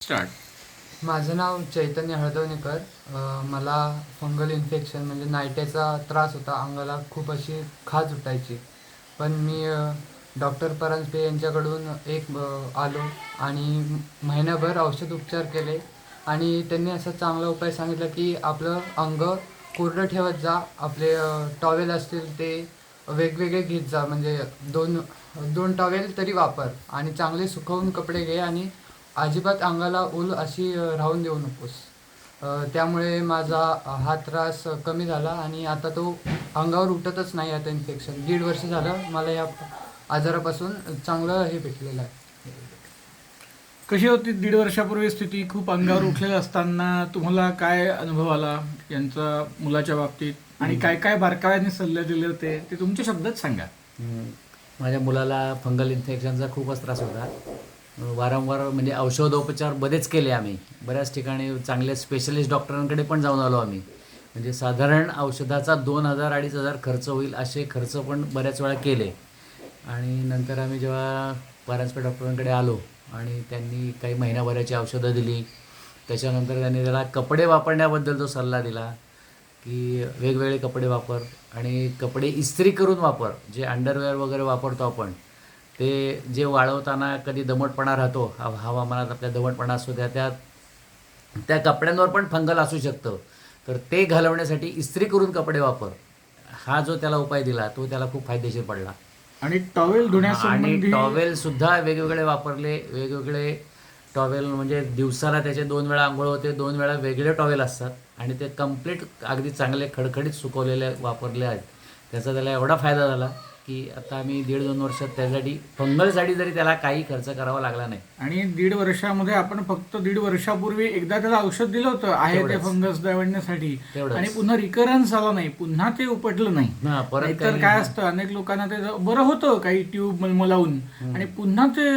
Start माझं नाव चैतन्य हळदवणेकर. मला fungal infection म्हणजे नायट्याचा त्रास होता. अंगाला खूप अशी खाज उठायची. पण मी डॉक्टर परांजपे यांच्याकडून एक आलो आणि महिनाभर औषध उपचार केले. आणि त्यांनी असा चांगला उपाय सांगितला की आपलं अंग कोरडं ठेवत जा. आपले टॉवेल असतील ते वेगवेगळे घेत जा. म्हणजे दोन दोन टॉवेल तरी वापर आणि चांगले सुकवून कपडे घे आणि अजिबात अंगाला ऊल अशी राहून देऊ नकोस. त्यामुळे माझा हा त्रास कमी झाला आणि आता तो अंगावर उठतच नाही आता इन्फेक्शन दीड वर्ष झालं मला या आजारापासून चांगलं हे भेटलेलं आहे. कशी होती दीड वर्षापूर्वी स्थिती? खूप अंगावर उठलेलं असताना तुम्हाला काय अनुभव आला यांचा मुलाच्या बाबतीत? आणि काय काय बारकाव्याने सल्ले दिले होते? ते तुमच्या शब्दात सांगा. माझ्या मुलाला फंगल इन्फेक्शनचा खूपच त्रास होता. वारंवार म्हणजे औषधोपचार बरेच केले आम्ही. बऱ्याच ठिकाणी चांगल्या स्पेशलिस्ट डॉक्टरांकडे पण जाऊन आलो आम्ही. म्हणजे साधारण औषधाचा दोन हजार अडीच हजार खर्च होईल असे खर्च पण बऱ्याच वेळा केले. आणि नंतर आम्ही जेव्हा परांजपे डॉक्टरांकडे आलो आणि त्यांनी काही महिनाभराची औषधं दिली. त्याच्यानंतर त्यांनी त्याला कपडे वापरण्याबद्दल जो सल्ला दिला की वेगवेगळे कपडे वापर आणि कपडे इस्त्री करून वापर जे अंडरवेअर वगैरे वापरतो आपण. ते जे वाळवताना कधी दमटपणा राहतो हव- हवामानात आपल्या दमटपणा असतो त्या त्या त्या कपड्यांवर पण फंगल असू शकतं. तर ते घालवण्यासाठी इस्त्री करून कपडे वापर. हा जो त्याला उपाय दिला तो त्याला खूप फायदेशीर पडला. आणि टॉवेल आणि धुण्यासंबंधी टॉवेल सुद्धा वेगवेगळे वापरले वेगवेगळे टॉवेल म्हणजे दिवसाला त्याचे दोन वेळा आंघोळ होते दोन वेळा वेगळे टॉवेल असतात आणि ते कंप्लीट अगदी चांगले खडखडीत सुकवलेले वापरले आहेत. त्याचा त्याला एवढा फायदा झाला की आता आम्ही दीड दोन वर्षात त्यासाठी फंगलसाठी जरी त्याला काही खर्च करावा लागला नाही. आणि दीड वर्षामध्ये आपण फक्त दीड वर्षापूर्वी एकदा त्याला औषध दिलं होतं आहे ते. फंगस दवडण्यासाठी. आणि पुन्हा रिकरन्स झाला नाही पुन्हा ते उपटलं नाही. परत तर काय असतं अनेक लोकांना ते बरं होतं काही ट्यूब मलमलावून. आणि पुन्हा ते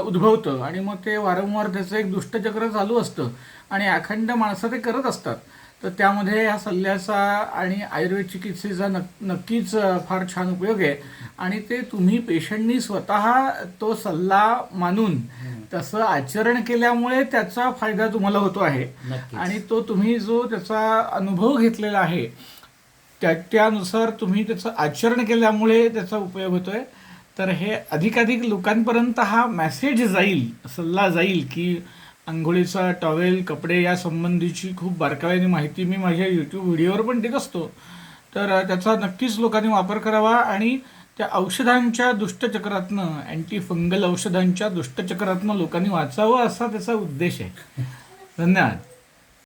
उद्भवतं. आणि मग ते वारंवार त्याचं एक दुष्टचक्र चालू असतं. आणि अखंड माणसं ते करत असतात. तर त्यामध्ये ह्या सल्ल्याचा आणि आयुर्वेद चिकित्सेचा नक नक्कीच फार छान उपयोग आहे. आणि ते तुम्ही पेशंटनी स्वतः तो सल्ला मानून तसं आचरण केल्यामुळे त्याचा फायदा तुम्हाला होतो आहे. आणि तो तुम्ही जो त्याचा अनुभव घेतलेला आहे त्या त्यानुसार तुम्ही त्याचं आचरण केल्यामुळे त्याचा उपयोग होतोय. तर हे अधिकाधिक लोकांपर्यंत हा मेसेज जाईल सल्ला जाईल की आंघोळीचा टॉवेल कपडे या संबंधीची खूप बारकाव्याने माहिती मी माझ्या यूट्यूब व्हिडिओवर पण देत असतो. तर त्याचा नक्कीच लोकांनी वापर करावा आणि त्या औषधांच्या दुष्टचक्रातनं अँटी फंगल औषधांच्या दुष्टचक्रातनं लोकांनी वाचावं असा त्याचा उद्देश आहे. धन्यवाद.